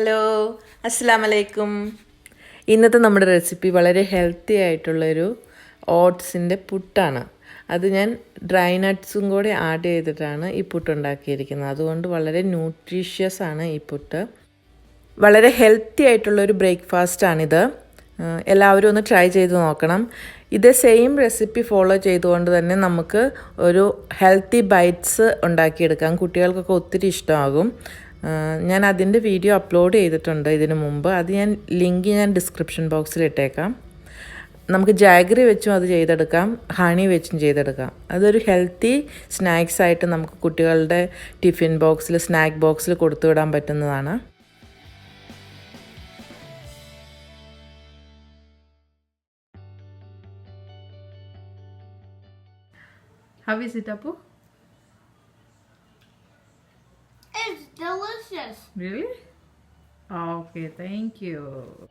Hello അസ്സാം വലൈക്കും ഇന്നത്തെ നമ്മുടെ റെസിപ്പി വളരെ ഹെൽത്തി ആയിട്ടുള്ളൊരു ഓട്സിന്റെ പുട്ടാണ്. അത് ഞാൻ ഡ്രൈ നട്ട്സും കൂടെ ആഡ് ചെയ്തിട്ടാണ് ഈ പുട്ട് ഉണ്ടാക്കിയിരിക്കുന്നത്. അതുകൊണ്ട് വളരെ ന്യൂട്രീഷ്യസ് ആണ് ഈ പുട്ട്. വളരെ ഹെൽത്തി ആയിട്ടുള്ളൊരു ബ്രേക്ക്ഫാസ്റ്റാണിത് എല്ലാവരും ഒന്ന് ട്രൈ ചെയ്ത് നോക്കണം. ഇത് സെയിം റെസിപ്പി ഫോളോ ചെയ്തുകൊണ്ട് തന്നെ നമുക്ക് ഒരു ഹെൽത്തി ബൈറ്റ്സ് ഉണ്ടാക്കിയെടുക്കാം. കുട്ടികൾക്കൊക്കെ ഒത്തിരി ഇഷ്ടമാകും. ഞാൻ അതിന്റെ വീഡിയോ അപ്ലോഡ് ചെയ്തിട്ടുണ്ട് ഇതിനു മുമ്പ്. അത് ഞാൻ ലിങ്ക് ഞാൻ ഡിസ്ക്രിപ്ഷൻ ബോക്സിൽ ഇട്ടേക്കാം. നമുക്ക് ജാഗറി വെച്ചും അത് ചെയ്തെടുക്കാം. ഹണി വെച്ചും ചെയ്തെടുക്കാം. അതൊരു ഹെൽത്തി സ്നാക്സ് ആയിട്ട് നമുക്ക് കുട്ടികളുടെ ടിഫിൻ ബോക്സിൽ സ്നാക്ക് ബോക്സിൽ കൊടുത്തു വിടാൻ പറ്റുന്നതാണ്. How? Delicious. Really? Okay, thank you.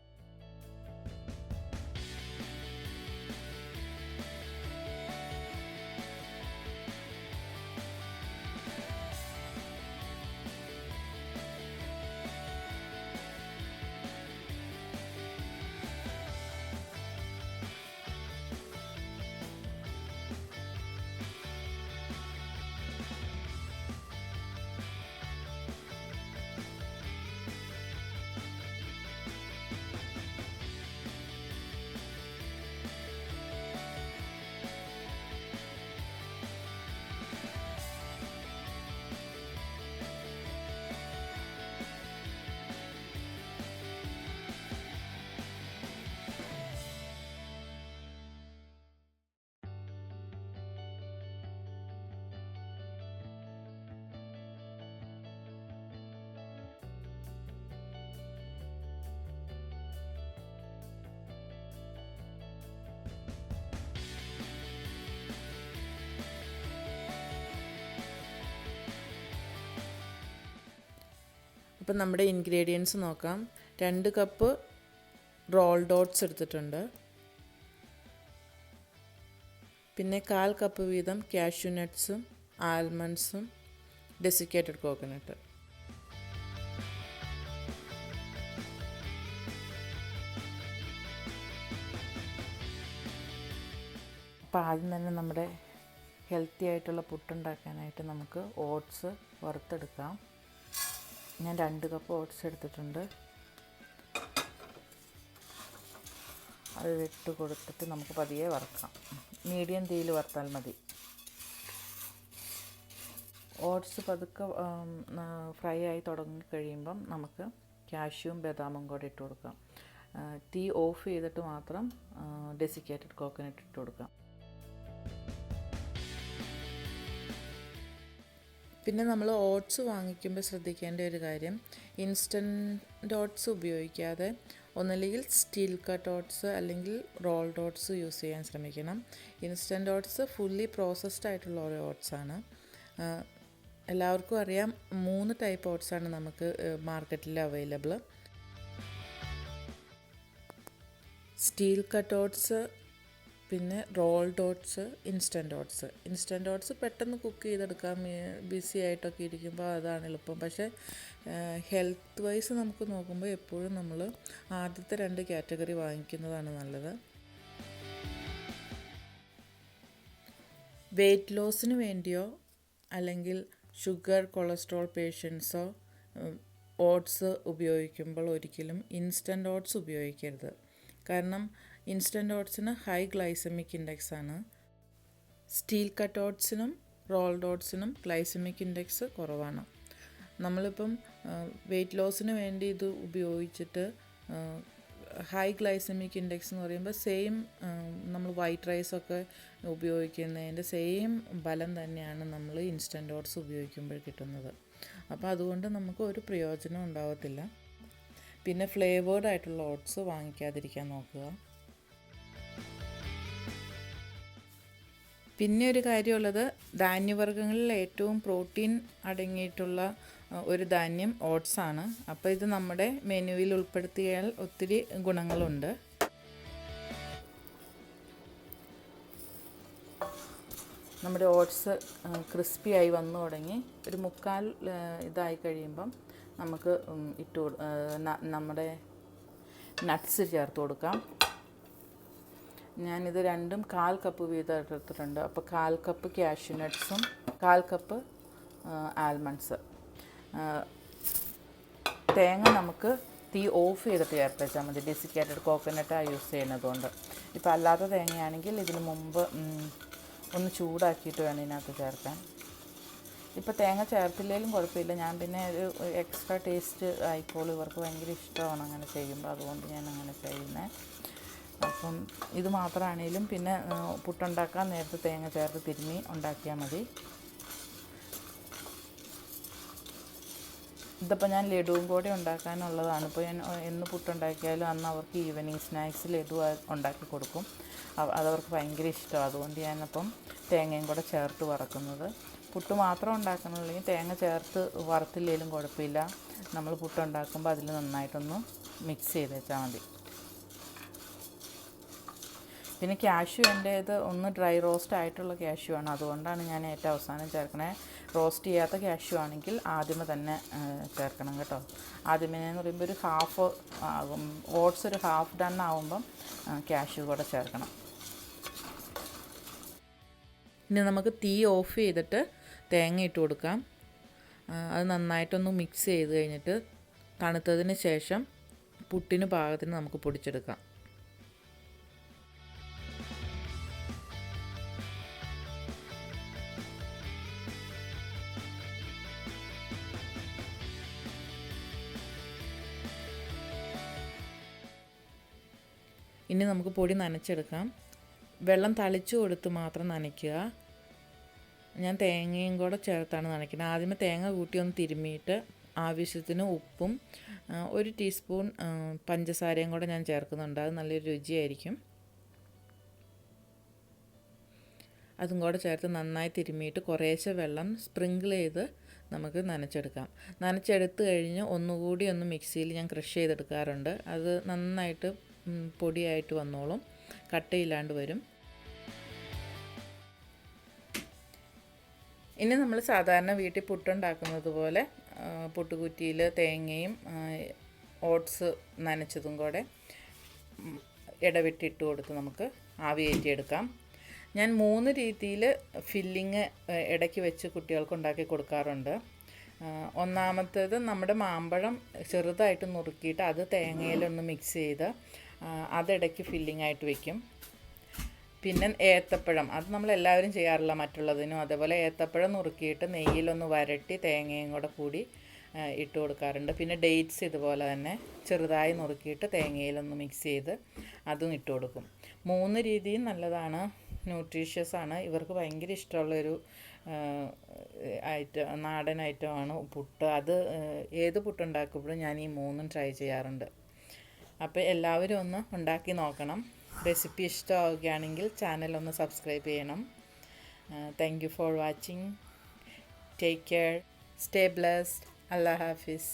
അപ്പം നമ്മുടെ ഇൻഗ്രീഡിയൻസ് നോക്കാം. രണ്ട് കപ്പ് റോൾ ഡോട്ട്സ് എടുത്തിട്ടുണ്ട്. പിന്നെ കാൽ കപ്പ് വീതം കാഷ്യൂ നട്ട്സും ആൽമണ്ട്സും ഡെസിക്കേറ്റഡ് കോക്കനട്ട്. അപ്പോൾ ആദ്യം തന്നെ നമ്മുടെ ഹെൽത്തി ആയിട്ടുള്ള പുട്ടുണ്ടാക്കാനായിട്ട് നമുക്ക് ഓട്സ് വറുത്തെടുക്കാം. ഞാൻ രണ്ട് കപ്പ് ഓട്സ് എടുത്തിട്ടുണ്ട്. അത് ഇട്ട് കൊടുത്തിട്ട് നമുക്ക് പതിയെ വറുക്കാം. മീഡിയം തീയിൽ വറുത്താൽ മതി. ഓട്സ് പതുക്കെ ഫ്രൈ ആയി തുടങ്ങി കഴിയുമ്പം നമുക്ക് കാഷ്യൂവും ബദാമും കൂടെ ഇട്ട് കൊടുക്കാം. തീ ഓഫ് ചെയ്തിട്ട് മാത്രം ഡെസിക്കേറ്റഡ് കോക്കനട്ട് ഇട്ട് കൊടുക്കാം. പിന്നെ നമ്മൾ ഓട്സ് വാങ്ങിക്കുമ്പോൾ ശ്രദ്ധിക്കേണ്ട ഒരു കാര്യം ഇൻസ്റ്റന്റ് ഓട്സ് ഉപയോഗിക്കാതെ ഒന്നല്ലെങ്കിൽ സ്റ്റീൽ കട്ട് ഓട്സ് അല്ലെങ്കിൽ റോൾഡ് ഓട്സ് യൂസ് ചെയ്യാൻ ശ്രമിക്കണം. ഇൻസ്റ്റന്റ് ഓട്സ് ഫുള്ളി പ്രോസസ്ഡ് ആയിട്ടുള്ള ഓരോ ഓട്സാണ് എല്ലാവർക്കും അറിയാം മൂന്ന് ടൈപ്പ് ഓട്സാണ് നമുക്ക് മാർക്കറ്റിൽ അവൈലബിൾ സ്റ്റീൽ കട്ട് ഓട്സ് പിന്നെ rolled oats instant oats instant oats പെട്ടെന്ന് കുക്ക് ചെയ്തെടുക്കാൻ ബിസി ആയിട്ടൊക്കെ ഇരിക്കുമ്പോൾ അതാണ് എളുപ്പം. പക്ഷേ ഹെൽത്ത് വൈസ് നമുക്ക് നോക്കുമ്പോൾ എപ്പോഴും നമ്മൾ ആദ്യത്തെ രണ്ട് കാറ്റഗറി വാങ്ങിക്കുന്നതാണ് നല്ലത്. വെയ്റ്റ് ലോസിന് വേണ്ടിയോ അല്ലെങ്കിൽ ഷുഗർ കൊളസ്ട്രോൾ പേഷ്യൻസോ ഓട്സ് ഉപയോഗിക്കുമ്പോൾ ഒരിക്കലും ഇൻസ്റ്റന്റ് ഓട്സ് ഉപയോഗിക്കരുത്. കാരണം ഇൻസ്റ്റന്റ് ഓട്സിന് ഹൈ ഗ്ലൈസമിക് ഇൻഡെക്സ് ആണ് സ്റ്റീൽ കട്ട് ഓട്സിനും റോൾഡ് ഓട്സിനും ഗ്ലൈസമിക് ഇൻഡെക്സ് കുറവാണ്. നമ്മളിപ്പം വെയ്റ്റ് ലോസിന് വേണ്ടി ഇത് ഉപയോഗിച്ചിട്ട് ഹൈ ഗ്ലൈസമിക് ഇൻഡെക്സ് എന്ന് പറയുമ്പോൾ സെയിം നമ്മൾ വൈറ്റ് റൈസൊക്കെ ഉപയോഗിക്കുന്നതിന്റെ സെയിം ബലം തന്നെയാണ് നമ്മൾ ഇൻസ്റ്റന്റ് ഓട്സ് ഉപയോഗിക്കുമ്പോൾ കിട്ടുന്നത്. അപ്പോൾ അതുകൊണ്ട് നമുക്ക് ഒരു പ്രയോജനം ഉണ്ടാവത്തില്ല. പിന്നെ ഫ്ലേവേർഡ് ആയിട്ടുള്ള ഓട്സ് വാങ്ങിക്കാതിരിക്കാൻ നോക്കുക. പിന്നെ ഒരു കാര്യമുള്ളത് ധാന്യവർഗങ്ങളിൽ ഏറ്റവും പ്രോട്ടീൻ അടങ്ങിയിട്ടുള്ള ഒരു ധാന്യം ഓട്സ് ആണ്. അപ്പോൾ ഇത് നമ്മുടെ മെനുവിൽ ഉൾപ്പെടുത്തിയാൽ ഒത്തിരി ഗുണങ്ങളുണ്ട്. നമ്മുടെ ഓട്സ് ക്രിസ്പി ആയി വന്നു തുടങ്ങി. ഒരു മുക്കാൽ ഇതായി കഴിയുമ്പം നമുക്ക് ഇട്ട് നമ്മുടെ നട്ട്സ് ചേർത്ത് കൊടുക്കാം. ഞാനിത് രണ്ടും കാൽ കപ്പ് വീതം എടുത്തിട്ടുണ്ട്. അപ്പോൾ കാൽ കപ്പ് ക്യാഷ്യൂ നട്ട്സും കാൽ കപ്പ് ആൽമണ്ട്സ് തേങ്ങ നമുക്ക് തീ ഓഫ് ചെയ്തിട്ട് ചേർത്ത് വെച്ചാൽ മതി ഡെസിക്കേറ്റഡ് കോക്കനട്ടാണ് യൂസ് ചെയ്യുന്നതുകൊണ്ട്. ഇപ്പോൾ അല്ലാത്ത തേങ്ങയാണെങ്കിൽ ഇതിന് മുമ്പ് ഒന്ന് ചൂടാക്കിയിട്ട് വേണം ഇതിനകത്ത് ചേർക്കാൻ. ഇപ്പോൾ തേങ്ങ ചേർത്തില്ലെങ്കിലും കുഴപ്പമില്ല. ഞാൻ പിന്നെ ഒരു എക്സ്ട്രാ ടേസ്റ്റ് ആയിക്കോളും. ഇവർക്ക് ഭയങ്കര ഇഷ്ടമാണ് അങ്ങനെ ചെയ്യുമ്പോൾ. അതുകൊണ്ട് ഞാൻ അങ്ങനെ ചെയ്യുന്നത് അപ്പം ഇത് മാത്രമാണെങ്കിലും പിന്നെ പുട്ടുണ്ടാക്കാൻ നേരത്തെ തേങ്ങ ചേർത്ത് തിരുമ്മി ഉണ്ടാക്കിയാൽ മതി. ഇതിപ്പോൾ ഞാൻ ലഡുവും കൂടി ഉണ്ടാക്കാനുള്ളതാണ്. ഇപ്പോൾ ഞാൻ എന്ന് പുട്ടുണ്ടാക്കിയാലും അന്ന് അവർക്ക് ഈവനിങ് സ്നാക്സ് ലഡു ഉണ്ടാക്കി കൊടുക്കും. അതവർക്ക് ഭയങ്കര ഇഷ്ടമാണ്. അതുകൊണ്ട് ഞാനപ്പം തേങ്ങയും കൂടെ ചേർത്ത് വറക്കുന്നത്. പുട്ട് മാത്രം ഉണ്ടാക്കണമെങ്കിൽ തേങ്ങ ചേർത്ത് വറുത്തില്ലെങ്കിലും കുഴപ്പമില്ല. നമ്മൾ പുട്ട് ഉണ്ടാക്കുമ്പോൾ അതിൽ നന്നായിട്ടൊന്ന് മിക്സ് ചെയ്ത് വെച്ചാൽ മതി. പിന്നെ ക്യാഷ്യൂ എന്റേത് ഒന്ന് ഡ്രൈ റോസ്റ്റ് ആയിട്ടുള്ള ക്യാഷ്യൂ ആണ്. അതുകൊണ്ടാണ് ഞാൻ ഏറ്റവും അവസാനം ചേർക്കണേ. റോസ്റ്റ് ചെയ്യാത്ത ക്യാഷ്യൂ ആണെങ്കിൽ ആദ്യമേ തന്നെ ചേർക്കണം കേട്ടോ. ആദ്യമേ എന്ന് പറയുമ്പോൾ ഒരു ഹാഫ് ആകും ഓട്സ് ഒരു ഹാഫ് ഡൺ ആകുമ്പം ക്യാഷ്യൂ കൂടെ ചേർക്കണം. ഇനി നമുക്ക് തീ ഓഫ് ചെയ്തിട്ട് തേങ്ങ ഇട്ട് കൊടുക്കാം. അത് നന്നായിട്ടൊന്ന് മിക്സ് ചെയ്ത് കഴിഞ്ഞിട്ട് തണുത്തതിന് ശേഷം പുട്ടിന് പാകത്തിന് നമുക്ക് പൊടിച്ചെടുക്കാം. ഇനി നമുക്ക് പൊടി നനച്ചെടുക്കാം. വെള്ളം തളിച്ചു കൊടുത്ത് മാത്രം നനയ്ക്കുക. ഞാൻ തേങ്ങയും കൂടെ ചേർത്താണ് നനയ്ക്കുന്നത്. ആദ്യമേ തേങ്ങ കൂട്ടി ഒന്ന് തിരുമ്മിയിട്ട് ആവശ്യത്തിന് ഉപ്പും ഒരു ടീസ്പൂൺ പഞ്ചസാരയും കൂടെ ഞാൻ ചേർക്കുന്നുണ്ട്. അത് നല്ലൊരു രുചിയായിരിക്കും. അതും കൂടെ ചേർത്ത് നന്നായി തിരുമ്മിയിട്ട് കുറേശ്ശെ വെള്ളം സ്പ്രിങ്കിൾ ചെയ്ത് നമുക്ക് നനച്ചെടുക്കാം. നനച്ചെടുത്ത് കഴിഞ്ഞ് ഒന്നുകൂടി ഒന്ന് മിക്സിയിൽ ഞാൻ ക്രഷ് ചെയ്തെടുക്കാറുണ്ട്. അത് നന്നായിട്ട് പൊടിയായിട്ട് വന്നോളും. കട്ടയില്ലാണ്ട് വരും. ഇനി നമ്മൾ സാധാരണ വീട്ടിൽ പുട്ടുണ്ടാക്കുന്നത് പോലെ പുട്ടുകുറ്റിയിൽ തേങ്ങയും ഓട്സ് നനച്ചതും കൂടെ ഇടവിട്ടിട്ട് കൊടുത്ത് നമുക്ക് ആവിയേറ്റിയെടുക്കാം. ഞാൻ മൂന്ന് രീതിയിൽ ഫില്ലിങ് ഇടയ്ക്ക് വെച്ച് കുട്ടികൾക്ക് ഉണ്ടാക്കി കൊടുക്കാറുണ്ട്. ഒന്നാമത്തേത് നമ്മുടെ മാമ്പഴം ചെറുതായിട്ട് നുറുക്കിയിട്ട് അത് തേങ്ങയിലൊന്ന് മിക്സ് ചെയ്ത് അതിടയ്ക്ക് ഫില്ലിംഗ് ആയിട്ട് വെക്കും. പിന്നെ ഏത്തപ്പഴം. അത് നമ്മൾ എല്ലാവരും ചെയ്യാറില്ല മറ്റുള്ളതിനും. അതേപോലെ ഏത്തപ്പഴം നുറുക്കിയിട്ട് നെയ്യിലൊന്ന് വരട്ടി തേങ്ങയും കൂടെ കൂടി ഇട്ട് കൊടുക്കാറുണ്ട്. പിന്നെ ഡേറ്റ്സ് ഇതുപോലെ തന്നെ ചെറുതായി നുറുക്കിയിട്ട് തേങ്ങയിലൊന്ന് മിക്സ് ചെയ്ത് അതും ഇട്ട് കൊടുക്കും. മൂന്ന് രീതിയും നല്ലതാണ്. ന്യൂട്രീഷ്യസ് ആണ്. ഇവർക്ക് ഭയങ്കര ഇഷ്ടമുള്ളൊരു ഐറ്റം നാടൻ ഐറ്റമാണ് പുട്ട്. അത് ഏത് ഏത് പുട്ടുണ്ടാക്കുമ്പോഴും ഞാൻ ഈ മൂന്നും ട്രൈ ചെയ്യാറുണ്ട്. അപ്പോൾ എല്ലാവരും ഒന്ന് ഉണ്ടാക്കി നോക്കണം. റെസിപ്പി ഇഷ്ടമാവുകയാണെങ്കിൽ ചാനൽ ഒന്ന് സബ്സ്ക്രൈബ് ചെയ്യണം. Thank you for watching take care stay blessed Allah Hafiz